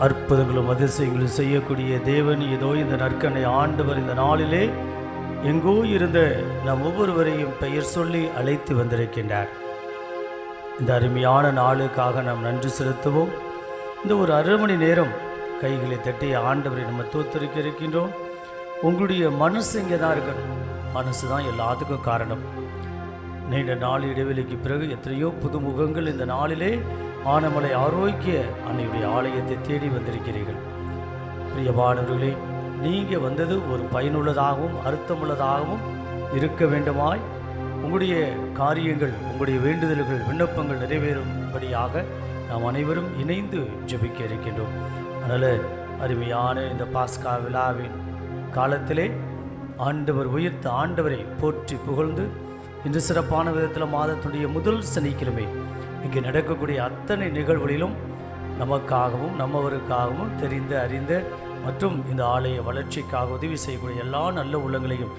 அற்புதங்களும் அதிசயங்களும் செய்யக்கூடிய தேவன் ஏதோ இந்த நற்கனை ஆண்டவர் இந்த நாளிலே எங்கோ இருந்த நம் ஒவ்வொருவரையும் பெயர் சொல்லி அழைத்து வந்திருக்கின்றார். இந்த அருமையான நாளுக்காக நாம் நன்றி செலுத்துவோம். இந்த ஒரு அரை மணி நேரம் கைகளை தட்டி ஆண்டவரை நம்ம தோத்திருக்க இருக்கின்றோம். உங்களுடைய மனசு இங்கே தான் இருக்கணும். மனசு தான் எல்லாத்துக்கும் காரணம். நீண்ட நாள் இடைவெளிக்கு பிறகு எத்தனையோ புது முகங்கள் இந்த நாளிலே ஆனமலை ஆரோக்கிய அன்னையுடைய ஆலயத்தை தேடி வந்திருக்கிறீர்கள். பிரியமானவர்களே நீங்கள் வந்தது ஒரு பயனுள்ளதாகவும் அர்த்தமுள்ளதாகவும் இருக்க வேண்டுமாய் உங்களுடைய காரியங்கள் உங்களுடைய வேண்டுதல்கள் விண்ணப்பங்கள் நிறைவேறும்படியாக நாம் அனைவரும் இணைந்து ஜெபிக்க இருக்கின்றோம். அதனால் அருமையான இந்த பாஸ்கா விழாவின் காலத்திலே ஆண்டவர் உயிர்த்த ஆண்டவரை போற்றி புகழ்ந்து இன்று சிறப்பான விதத்தில் மாதத்துடைய முதல் சனிக்கிழமை. இங்கே நடக்கக்கூடிய அத்தனை நிகழ்வுகளிலும் நமக்காகவும் நம்மவருக்காகவும் தெரிந்த அறிந்த மற்றும் இந்த ஆலய வளர்ச்சிக்காக உதவி செய்யக்கூடிய எல்லா நல்ல உள்ளங்களையும்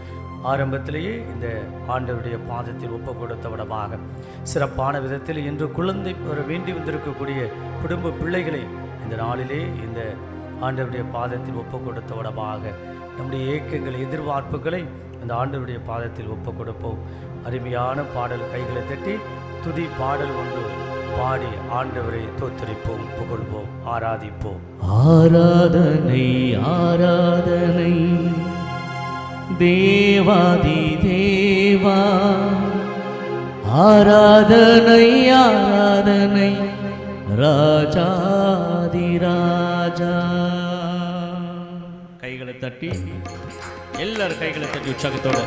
ஆரம்பத்திலேயே இந்த ஆண்டவருடைய பாதத்தில் ஒப்பு கொடுத்த விடமாக. சிறப்பான விதத்தில் இன்று குழந்தை பெற வேண்டி வந்திருக்கக்கூடிய குடும்ப பிள்ளைகளை இந்த நாளிலே இந்த ஆண்டவருடைய பாதத்தில் ஒப்பு கொடுத்த விடமாக நம்முடைய ஏக்கங்களை எதிர்பார்ப்புகளை அந்த ஆண்டவருடைய பாதத்தில் ஒப்பு கொடுப்போம் அருமையான பாடல் கைகளை தட்டி துதி பாடல் ஒன்று பாடி ஆண்டவரை தோத்தரிப்போம் புகழ்வோம் ஆராதிப்போம். ஆராதனை ஆராதனை. தேவாதி தேவா. ஆராதனை ஆராதனை. ராஜாதி ராஜா. கைகளை தட்டி எல்லாரும் கைகளை தட்டி உற்சாகத்தோட.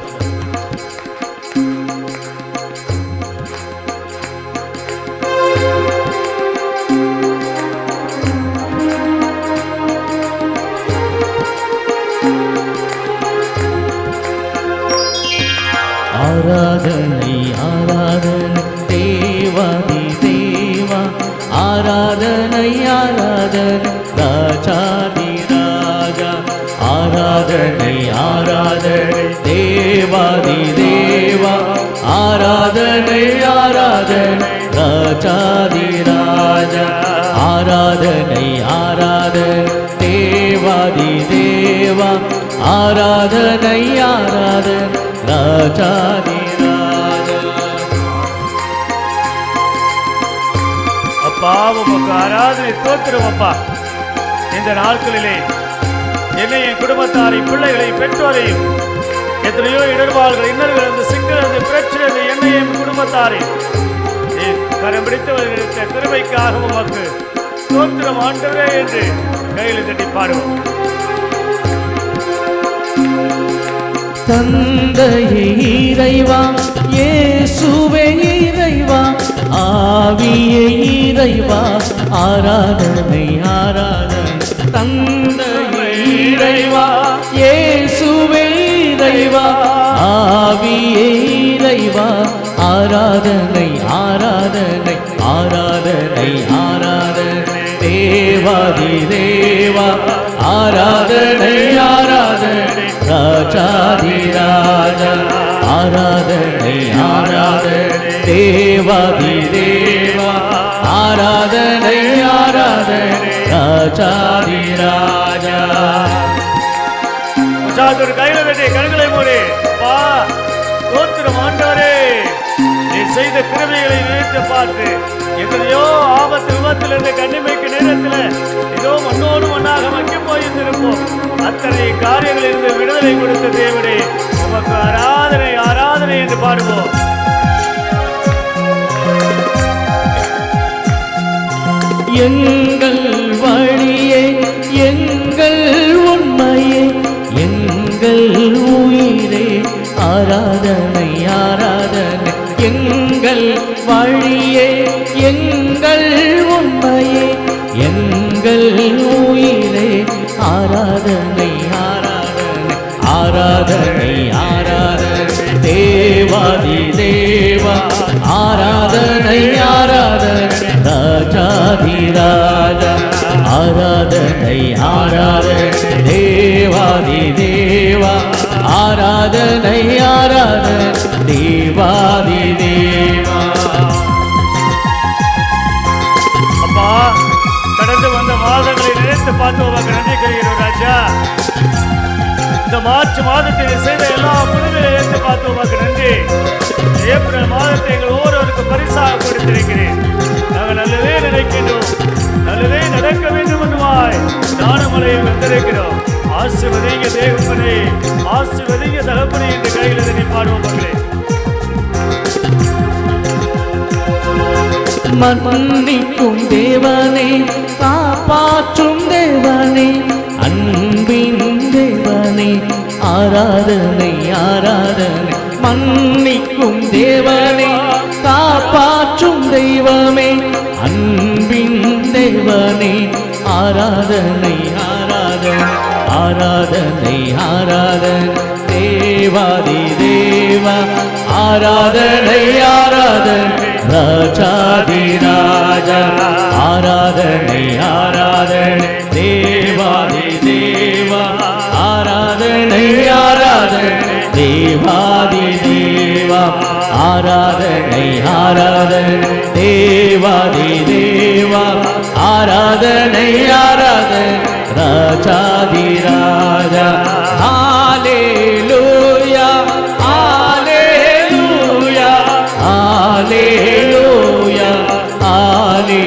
ஆராதனை ஆராதனை தேவாதி தேவா. ஆராதனை ஆராதனை. ஆராதனை ஆராதனை தேவாதி தேவா. ஆராதனை ஆராதனை ராஜாதி ராஜா. ஆராதனை ஆராதனை தேவாதி தேவா. ஆராதனை ஆராதனை ராஜாதி ராஜா. அப்பா உமக்கு ஆராதனை தோத்திரம் அப்பா. இந்த நாட்களிலே என்னை என் குடும்பத்தாரையும் பிள்ளைகளையும் பெற்றோரையும் எத்தனையோ இடர்பாடுகள் இன்னல்கள் இந்த சிக்கல் இந்த பிரச்சனை இந்த என்னை என் குடும்பத்தாரையும் கரம் பிடித்தவர்களுக்கு திறமைக்காக உமக்கு தோத்திரம் ஆண்டவரே என்று கையில் தட்டி பாடுவோம். தந்தையே இறைவா இயேசுவே இறைவா ஆவியே இறைவா ஆராதனை ஆராதனை. ஆராதனை ஆராதனை ஆராதனை ஆராதனை. தேவாதி தேவா. ஆராதனை ஆராதனை. ராஜாதி ராஜா. ஆராதனை ஆராதனை. தேவாதி தேவா. ஆராதனை ஆராதனை. ராஜாதி ராஜா. உற்சாகத்தோடு கையில கண்களை மூடி செய்த கிருமைகளை நினைத்து பார்த்து எத்தனையோ ஆபத்து விபத்தில் இருந்த கண்ணிமைக்கு நேரத்தில் ஏதோ மண்ணோடு மண்ணாக மக்கி போயிருந்திருப்போம். அத்தனை காரியங்களில் இருந்து விடுதலை கொடுத்த தேவனே உமக்கு ஆராதனை ஆராதனை என்று பாடுவோம். எங்கள் வழி ஆராதனை ஆராதனை. தேவாதி தேவா. ஆராதனை ஆராதனை. ராஜாதி ராஜா. ஆராதனை ஆராதனை. தேவாதி தேவா. ஆராதனை ஆராதனை. தேவாதி தேவா. இந்த மார்ச் மாதத்தில் செய்த எல்லா புதுமையை ஏற்று பார்த்து உமக்கு நன்றி. ஏப்ரல் மாதத்தை எங்கள் ஒவ்வொருவருக்கும் பரிசாக கொடுத்திருக்கிறேன். நாங்கள் நல்லதே நினைக்கின்றோம். நல்லதே நடக்க வேண்டும் என்றுமாய் ஞானமலையில் வந்திருக்கிறோம். ஆசிர்வதிங்க தேவப்பனே ஆசிர்வதிங்க தகப்பனே என்ற கையில் இதனை பாடுவோம் மக்களே. மன்னிக்கும் தேவனே காப்பாற்றும் தேவனே அன்பின் ஆராதனை ஆராதனை. மன்னிக்கும் தேவனை காப்பாற்றும் தெய்வமே. அன்பின் தேவனே ஆராதனை ஆராதனை ஆராதனை ஆராதனை. தேவாதி தேவ ஆராதனை ஆராதனை. ராஜாதி ராஜா ஆராதனை ஆராதனை. தேவாதி ஆராதனை ஆராதனை. தேவாதி தேவா. ஆராதனை ஆராதனை. ராஜாதி ராஜா. ஆலே லூயா ஆலே லூயா ஆலே லூயா ஆலே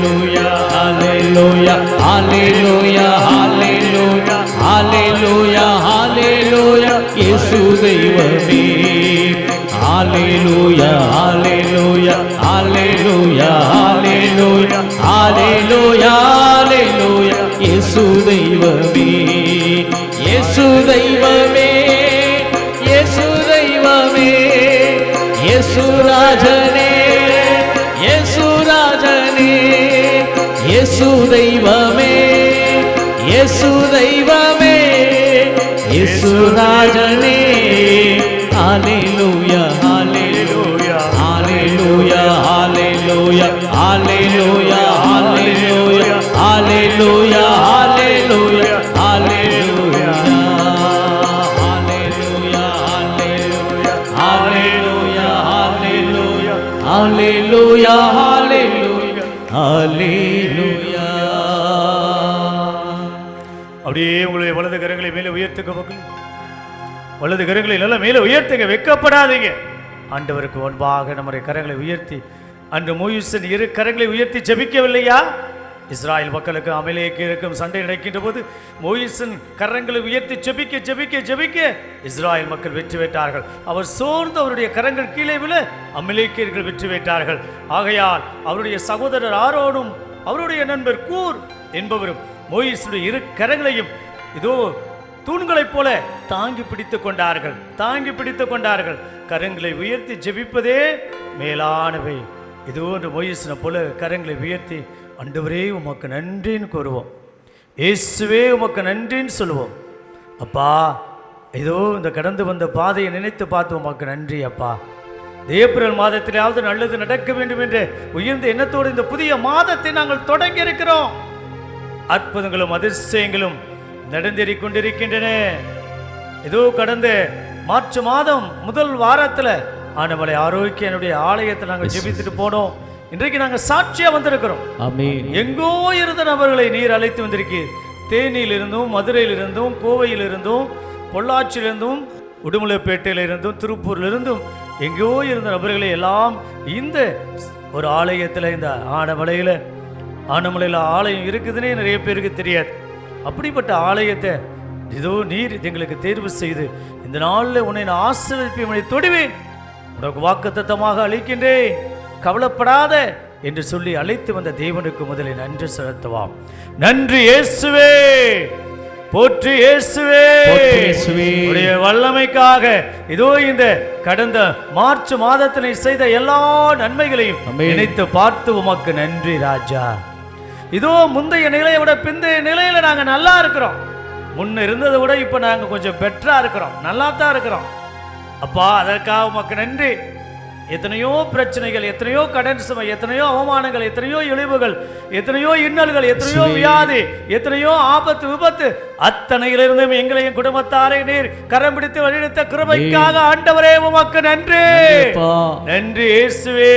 Hallelujah, Hallelujah, Hallelujah, Hallelujah, Hallelujah, Hallelujah, Yesu Devame. Hallelujah, Hallelujah, Hallelujah, Hallelujah, Hallelujah, Hallelujah, Yesu Devame. Yesu Devame. Yesu Devame. Yesu Rajane. இயேசு தெய்வமே இயேசு தெய்வமே இயேசு ராஜனே ஹalleluya ஹalleluya ஹalleluya ஹalleluya ஹalleluya ஹalleluya ஹalleluya கரங்களை மேலே உயர்த்துக்க மக்கள் வலது கரங்களை நல்லா மேலே உயர்த்துங்க வெக்கப்படாதீங்க. ஆண்டவருக்கு முன்பாக நம்முடைய கரங்களை உயர்த்தி அன்று மூயுசன் இரு கரங்களை உயர்த்தி ஜபிக்கவில்லையா? இஸ்ராயல் மக்களுக்கும் அமலேக்கு இருக்கும் சண்டை நடக்கின்ற போது மோயிசன் கரங்களை உயர்த்தி ஜெபிக்க ஜெபிக்க ஜெபிக்க இஸ்ராயல் மக்கள் வெற்றி பெற்றார்கள். அவர் சோர்ந்து அவருடைய கரங்கள் கீழே விழ அமலேக்கியர்கள் வெற்றி பெற்றார்கள். ஆகையால் அவருடைய சகோதரர் ஆரோனும் அவருடைய நண்பர் கூர் என்பவரும் மோயிசனுடைய இரு கரங்களையும் இதோ தூண்களைப் போல தாங்கி பிடித்துக் கொண்டார்கள் தாங்கி பிடித்துக் கொண்டார்கள். கரங்களை உயர்த்தி ஜெபிப்பதே மேலானவை. இதோ என்று மொயிசின போல கரங்களை உயர்த்தி அண்டவரே உமக்கு நன்றின்னு கூறுவோம். இயேசுவே உமக்கு நன்றின்னு சொல்லுவோம். அப்பா ஏதோ இந்த கடந்து வந்த பாதையை நினைத்து பார்த்து உமக்கு நன்றி அப்பா. ஏப்ரல் மாதத்திலாவது நல்லது நடக்க வேண்டும் என்று உயர்ந்த எண்ணத்தோடு இந்த புதிய மாதத்தை நாங்கள் தொடங்கி இருக்கிறோம் அற்புதங்களும் அதிசயங்களும் நடந்தேறிக் கொண்டிருக்கின்றன ஏதோ கடந்த மார்ச் மாதம் முதல் வாரத்தில் ஆனமலை ஆரோக்கியனுடைய ஆலயத்தில் நாங்கள் ஜெபித்துட்டு போனோம். இன்றைக்கு நாங்கள் சாட்சியா வந்திருக்கிறோம். எங்கோ இருந்த நபர்களை நீர் அழைத்து வந்திருக்கீர். தேனியிலிருந்தும் மதுரையிலிருந்தும் கோவையிலிருந்தும் பொள்ளாச்சியிலிருந்தும் உடுமலைப்பேட்டையிலிருந்தும் திருப்பூரிலிருந்தும் எங்கோ இருந்த நபர்களை எல்லாம் இந்த ஒரு ஆலயத்தில் இந்த ஆனமலையில் ஆனமலையில் ஆலயம் இருக்குதுன்னே நிறைய பேருக்கு தெரியாது. அப்படிப்பட்ட ஆலயத்தை இதோ நீர் எங்களுக்கு தேர்வு செய்து இந்த நாளில் உன்னை நான் ஆசீர்வதிப்பேன் உன்னை தொடுவேன். உனக்கு வாக்குத்தத்தமாக அளிக்கின்றேன். கவலைப்படாத என்று சொல்லி அழைத்து வந்த தேவனுக்கு முதலில் நன்றி செலுத்துவாம். நன்றி இயேசுவே. போற்றி இயேசுவே. உடைய வல்லமைக்காக இதோ இந்த கடந்த மார்ச் மாதத்தினை செய்த எல்லா நன்மைகளையும். நினைத்து பார்த்து உமக்கு நன்றி ராஜா. இதோ முந்தைய நிலையை விட பிந்தைய நிலையில நாங்க நல்லா இருக்கிறோம். முன்ன இருந்ததை விட இப்ப நாங்க கொஞ்சம் பெட்டரா இருக்கிறோம். நல்லா தான் இருக்கிறோம். அப்பா அதற்காக உமக்கு நன்றி. எத்தனையோ பிரச்சனைகள் எத்தனையோ கடன் சுமை எத்தனையோ அவமானங்கள் எத்தனையோ இழிவுகள் எத்தனையோ இன்னல்கள் எத்தனையோ வியாதி எத்தனையோ ஆபத்து விபத்து அத்தனையிலிருந்தும் எங்களையும் குடும்பத்தாரை நீர் கரம் பிடித்து வழிநடத்த கிருபைக்காக ஆண்டவரே உமக்கு நன்றி. நன்றி இயேசுவே.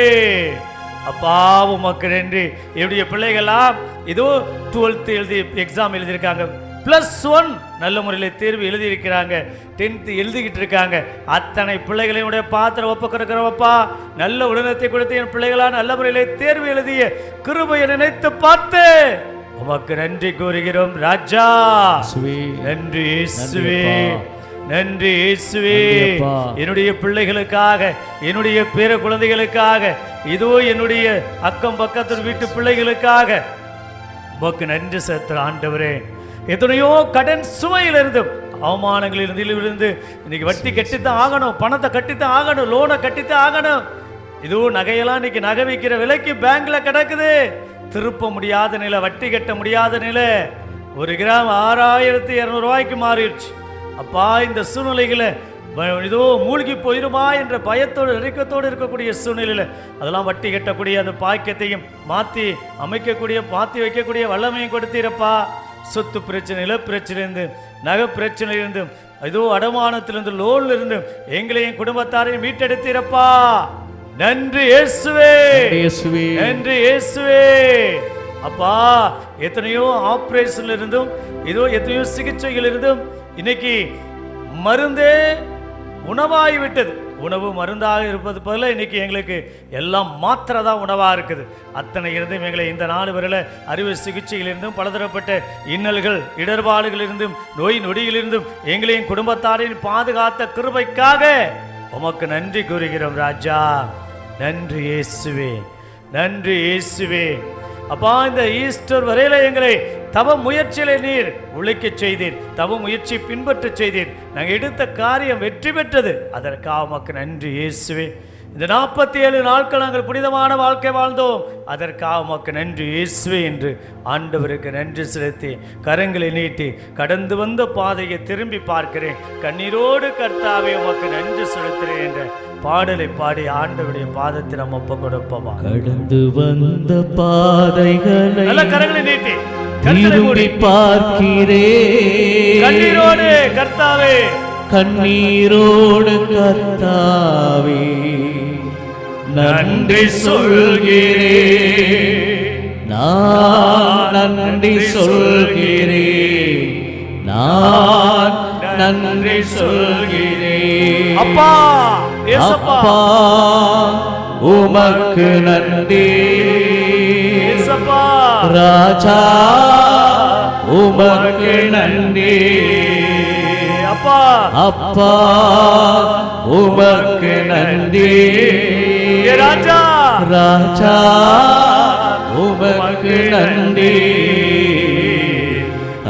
அப்பா உமக்கு நன்றி என்னுடைய பிள்ளைகள்லாம் இதோ டுவெல்த் எழுதி எக்ஸாம் எழுதியிருக்காங்க. ப்ளஸ் ஒன் நல்ல முறையில் தேர்வு எழுதியிருக்கிறாங்க. டென்த்து எழுதிக்கிட்டு இருக்காங்க அத்தனை பிள்ளைகளையும் பாத்திரம் ஒப்பு கொடுக்கிறவப்பா நல்ல உடனத்தை கொடுத்து என் பிள்ளைகளா நல்ல முறையில் தேர்வு எழுதிய கிருபையை நினைத்து பார்த்து உமக்கு நன்றி கூறுகிறோம் ராஜா. நன்றி. நன்றி இயேசுவே. என்னுடைய பிள்ளைகளுக்காக என்னுடைய பேர குழந்தைகளுக்காக இதோ என்னுடைய அக்கம் பக்கத்து வீட்டு பிள்ளைகளுக்காக. உமக்கு நன்றி செலுத்துற ஆண்டவரே. எத்தனையோ கடன் சுமையிலிருந்தும் அவமானங்களிலிருந்து இருந்து இன்னைக்கு வட்டி கட்டித்தான் ஆகணும் பணத்தை கட்டித்தான் ஆகணும் லோனை கட்டித்தான் ஆகணும். இதோ நகையெல்லாம் இன்னைக்கு நகை வைக்கிற விலைக்கு பேங்க்ல கிடக்குது. திருப்ப முடியாத நிலை வட்டி கட்ட முடியாத நிலை. ஒரு கிராம் ஆறாயிரத்தி இரநூறுவாய்க்கு மாறிடுச்சு. அப்பா இந்த சூழ்நிலைகளை இதோ மூழ்கி போயிருமா என்ற பயத்தோடு நெருக்கத்தோடு இருக்கக்கூடிய சூழ்நிலையில் அதெல்லாம் வட்டி கட்டக்கூடிய அந்த பாக்கியத்தையும் மாற்றி அமைக்கக்கூடிய மாற்றி வைக்கக்கூடிய வல்லமையும் கொடுத்தீரப்பா. சொத்து பிரச்சனை நில பிரச்சனையிலிருந்து நகை பிரச்சனையிலிருந்தும் இதோ அடமானத்திலிருந்து லோன்ல இருந்து எங்களையும் குடும்பத்தாரையும் மீட்டெடுத்தீரப்பா. நன்றி இயேசுவே. நன்றி இயேசுவே. அப்பா எத்தனையோ ஆபரேஷன்ல இருந்தும் இதோ எத்தனையோ சிகிச்சைகள் இருந்தும் இன்னைக்கு மருந்தே உணவாகிவிட்டது உணவு மருந்தாக இருப்பது போல இன்னைக்கு எங்களுக்கு எல்லாம் மாத்திரை தான் உணவாக இருக்குது. அத்தனை இருந்தும் எங்களை இந்த நாலு வரையில் அறுவை சிகிச்சையிலிருந்தும் பலதரப்பட்ட இன்னல்கள் இடர்பாடுகளிலிருந்தும் நோய் நொடியிலிருந்தும் எங்களையும் குடும்பத்தாரின் பாதுகாத்த கிருபைக்காக உமக்கு நன்றி கூறுகிறோம் ராஜா. நன்றி இயேசுவே. நன்றி இயேசுவே. அப்பா இந்த ஈஸ்டர் வரையில எங்களை தவ முயற்சியில நீர் உழைக்கச் செய்தீர் தவ முயற்சி பின்பற்றச் செய்தீர். நாங்கள் எடுத்த காரியம் வெற்றி பெற்றது. அதற்காக உமக்கு நன்றி இயேசுவே. இந்த நாற்பத்தி ஏழு நாட்கள் நாங்கள் புனிதமான வாழ்க்கை வாழ்ந்தோம். அதற்காக உமக்கு நன்றி இயேசுவே என்று ஆண்டவருக்கு நன்றி செலுத்தி கரங்களை நீட்டி கடந்து வந்த பாதையை திரும்பி பார்க்கிறேன். கண்ணீரோடு கர்த்தாவே உமக்கு நன்றி செலுத்துகிறேன் என்ற பாடலை பாடி ஆண்டவருடைய பாதத்தை நம்ம ஒப்பு கொடுப்போமா? கடந்து வந்த பாதைகளை நல்ல கரங்களை நீட்டி திரும்பி பார்க்கிறே. கண்ணீரோடு கர்த்தாவே. கண்ணீரோடு கர்த்தாவே. நன்றி சொல்கிறே. நான் நன்றி சொல்கிறே. நான் நன்றி சொல்கிறே. அப்பா! அப்பா உமக்கு நன்றி. ராஜா உமக்கு நன்றி. அப்பா. அப்பா உமக்கு நன்றி. ராஜா. ராஜா உமக்கு நன்றி.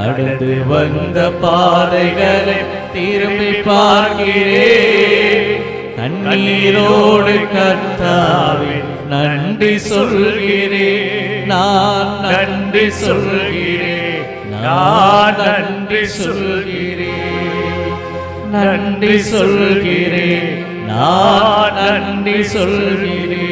அடுத்து வந்த பாதைகளை திரும்பி பார்க்கிறேன். கண்ணீரோடு கத்தாவே நன்றி சொல்கிறேன் நான் நன்றி சொல்கிறேன் நான் நன்றி சொல்கிறேன் நன்றி சொல்கிறேன் நான் நன்றி சொல்கிறேன்